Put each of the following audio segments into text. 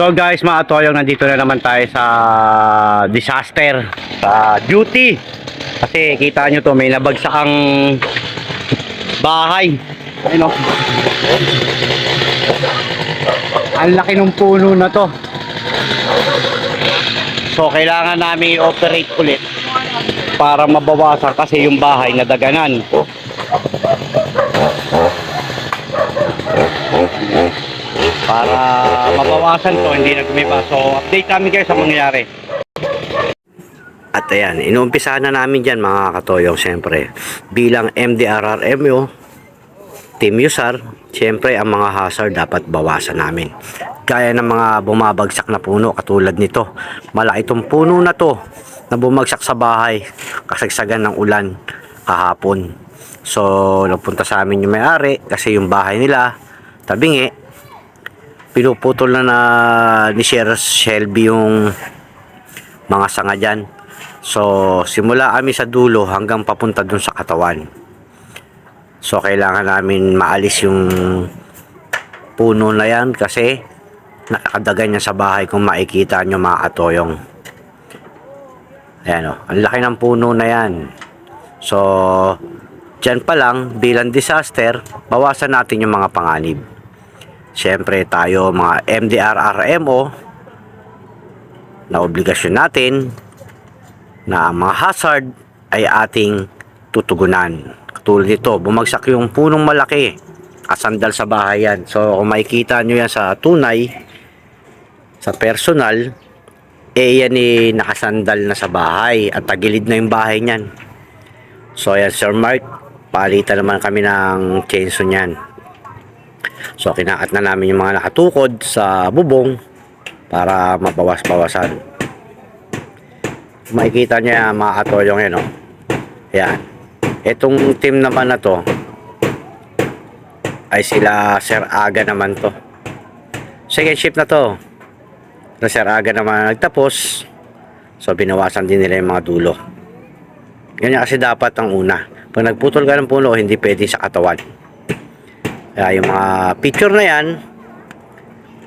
So guys, mga toyong, nandito na naman tayo sa disaster, sa duty. Kasi kita nyo to, may nabagsak ang bahay. Ayun o. Ang laki ng puno na to. So kailangan namin i-operate ulit para mabawasan kasi yung bahay na daganan. Para mabawasan to, hindi na gumiba. So update kami kayo sa mangyayari. At ayan, inuumpisahan na namin dyan mga katoyong siyempre. Bilang MDRRMO, Team USAR, siyempre ang mga hazard dapat bawasan namin. Gaya ng mga bumabagsak na puno katulad nito. Malaki itong puno na to na bumagsak sa bahay kasagsagan ng ulan kahapon. So, nagpunta sa amin yung may-ari kasi yung bahay nila tabingi. Pinuputol na na ni Sheriff Shelby yung mga sanga dyan. So, simula kami sa dulo hanggang papunta dun sa katawan. So, kailangan namin maalis yung puno na yan kasi nakadagan niya sa bahay kung makikita nyo mga katoyong. Ayan o, ang laki ng puno na yan. So, dyan pa lang, bilang disaster, bawasan natin yung mga panganib. Siyempre tayo mga MDRRMO na obligasyon natin na ang mga hazard ay ating tutugunan. Katulad nito, bumagsak yung punong malaki asandal sa bahay yan. So kung makikita nyo yan sa tunay, sa personal, eh yan eh nakasandal na sa bahay at tagilid na yung bahay niyan. So ayan Sir Mark, palitan naman kami ng chainsaw niyan. So kinakat na namin yung mga nakatukod sa bubong para mabawas-bawasan. Makikita nyo yan mga katoyong yan oh. Yan. Itong team naman na to ay sila Sir Aga naman to. Second shift na to. Na Sir Aga naman nagtapos. So binawasan din nila yung mga dulo. Ganyan kasi dapat ang una. Pag nagputol ka ng puno, hindi pwede sa katawan. Kaya yung mga picture na yan,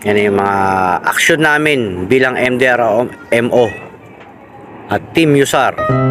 yan yung mga action namin bilang MDR MO at Team USAR.